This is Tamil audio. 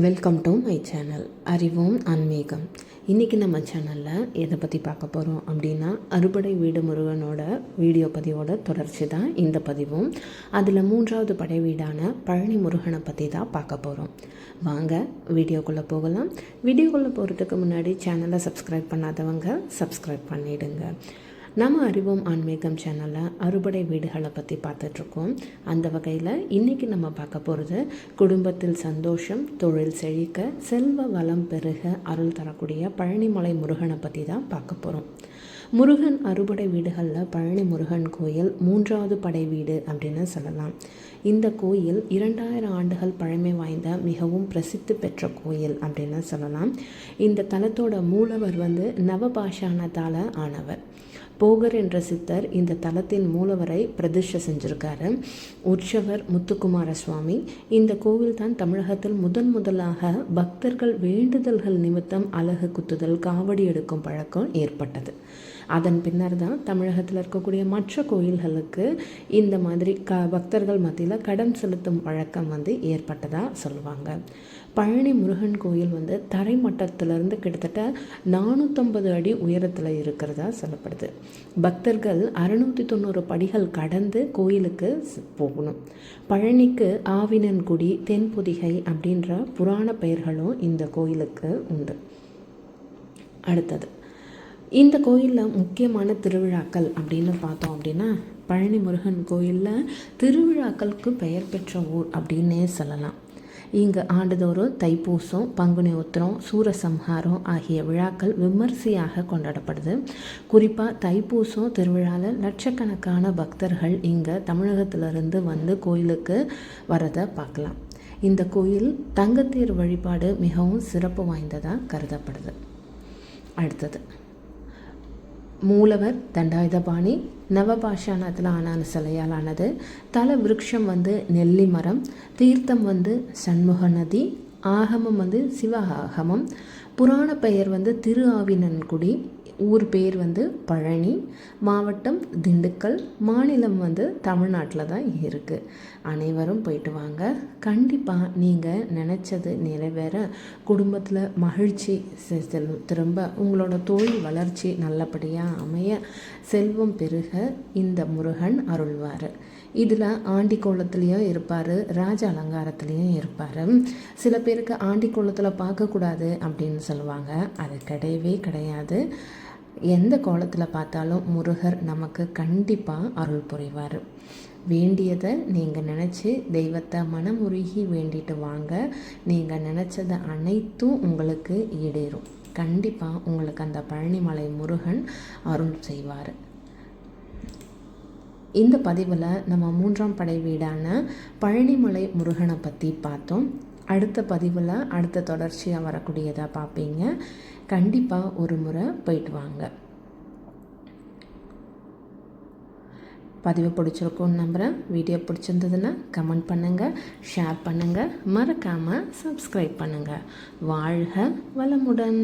வெல்கம் டு மை சேனல் அறிவோம் ஆன்மீகம். இன்றைக்கி நம்ம சேனலில் எதை பற்றி பார்க்க போகிறோம் அப்படின்னா அறுபடை வீடு முருகனோட வீடியோ பதிவோட தொடர்ச்சி தான் இந்த பதிவும். அதில் மூன்றாவது படை வீடான பழனி முருகனை பற்றி தான் பார்க்க போகிறோம் வாங்க வீடியோக்குள்ளே போகலாம். வீடியோக்குள்ளே போகிறதுக்கு முன்னாடி சேனலை சப்ஸ்கிரைப் பண்ணாதவங்க சப்ஸ்கிரைப் பண்ணிவிடுங்க நம்ம அறிவோம் ஆன்மீகம் சேனலில் அறுபடை வீடுகளை பற்றி பார்த்துட்ருக்கோம். அந்த வகையில் இன்றைக்கி நம்ம பார்க்க போகிறது குடும்பத்தில் சந்தோஷம் தொழில் செழிக்க செல்வ வளம் பெருக அருள் தரக்கூடிய பழனிமலை முருகனை பற்றி தான் பார்க்க போகிறோம் முருகன் அறுபடை வீடுகளில் பழனி முருகன் கோயில் மூன்றாவது படை வீடு அப்படின்னு சொல்லலாம். இந்த கோயில் இரண்டாயிரம் ஆண்டுகள் பழமை வாய்ந்த மிகவும் பிரசித்தி பெற்ற கோயில் அப்படின்னு சொல்லலாம். இந்த தலத்தோட மூலவர் வந்து நவபாஷாணத்தால் ஆனவர். போகர் என்ற சித்தர் இந்த தலத்தின் மூலவரை பிரதிஷ்ட செஞ்சிருக்காரு. உற்சவர் முத்துக்குமார சுவாமி இந்த கோவில் தான் தமிழகத்தில் முதன் முதலாக பக்தர்கள் வேண்டுதல்கள் நிமித்தம் அழகு குத்துதல் காவடி எடுக்கும் பழக்கம் ஏற்பட்டது. அதன் பின்னர் தான் தமிழகத்தில் இருக்கக்கூடிய மற்ற கோயில்களுக்கு இந்த மாதிரி க பக்தர்கள் மத்தியில் கடன் செலுத்தும் வழக்கம் வந்து ஏற்பட்டதாக சொல்லுவாங்க. பழனி முருகன் கோயில் வந்து தரைமட்டத்திலிருந்து கிட்டத்தட்ட நானூற்றம்பது அடி உயரத்தில் இருக்கிறதா சொல்லப்படுது. பக்தர்கள் அறுநூற்றி தொண்ணூறு படிகள் கடந்து கோயிலுக்கு போகணும். பழனிக்கு ஆவினன்குடி தென்பொதிகை அப்படின்ற புராண பெயர்களும் இந்த கோயிலுக்கு உண்டு. அடுத்தது இந்த கோயிலில் முக்கியமான திருவிழாக்கள் அப்படின்னு பார்த்தோம் அப்படின்னா பழனி முருகன் கோயிலில் திருவிழாக்களுக்கு பெயர் பெற்ற ஊர் அப்படின்னே சொல்லலாம். இங்கு ஆண்டுதோறும் தைப்பூசம் பங்குனி உத்திரம் சூரசம்ஹாரம் ஆகிய விழாக்கள் விமர்சையாக கொண்டாடப்படுது. குறிப்பாக தைப்பூசம் திருவிழாவில் லட்சக்கணக்கான பக்தர்கள் இங்கே தமிழகத்திலிருந்து வந்து கோயிலுக்கு வரதை பார்க்கலாம். இந்த கோயில் தங்கத்தேர் வழிபாடு மிகவும் சிறப்பு வாய்ந்ததாக கருதப்படுது. அடுத்தது மூலவர் தண்டாயுதபாணி நவபாஷாணத்தில் ஆனான சிலையால் ஆனது தல விருட்சம் வந்து நெல்லி மரம் தீர்த்தம் வந்து சண்முக நதி ஆகமம் வந்து சிவ ஆகமம் புராண பெயர் வந்து திரு ஆவினன்குடி ஊர் பேர் வந்து பழனி மாவட்டம் திண்டுக்கல் மாநிலம் வந்து தமிழ்நாட்டில் தான் இருக்குது அனைவரும் போயிட்டு வாங்க. கண்டிப்பாக நீங்கள் நினச்சது நிறைவேற குடும்பத்தில் மகிழ்ச்சி திரும்ப உங்களோட தொழில் வளர்ச்சி நல்லபடியாக அமைய செல்வம் பெருக இந்த முருகன் அருள்வார். இதில் ஆண்டி கோலத்துலேயும் இருப்பார் ராஜ அலங்காரத்துலேயும் இருப்பார். சில பேருக்கு ஆண்டி கோலத்தில் பார்க்கக்கூடாது அப்படின்னு சொல்லுவாங்க. அது கிடையவே கிடையாது. எந்த கோலத்தில் பார்த்தாலும் முருகர் நமக்கு கண்டிப்பாக அருள் புரிவார். வேண்டியதை நீங்கள் நினச்சி தெய்வத்தை மனமுருகி வேண்டிட்டு வாங்க. நீங்கள் நினச்சதை அனைத்தும் உங்களுக்கு ஈடேறும். கண்டிப்பாக உங்களுக்கு அந்த பழனிமலை முருகன் அருள் செய்வார். இந்த பதிவில் நம்ம மூன்றாம் படை வீடான பழனிமலை முருகனை பற்றி பார்த்தோம். அடுத்த பதிவில் அடுத்த தொடர்ச்சியாக வரக்கூடியதாக பார்ப்பீங்க கண்டிப்பாக ஒரு முறை போயிட்டு வாங்க. பதிவு பிடிச்சிருக்கும்னு நம்புகிறேன் வீடியோ பிடிச்சிருந்ததுன்னா கமெண்ட் பண்ணுங்கள் ஷேர் பண்ணுங்கள் மறக்காமல் சப்ஸ்கிரைப் பண்ணுங்கள் வாழ்க வளமுடன்.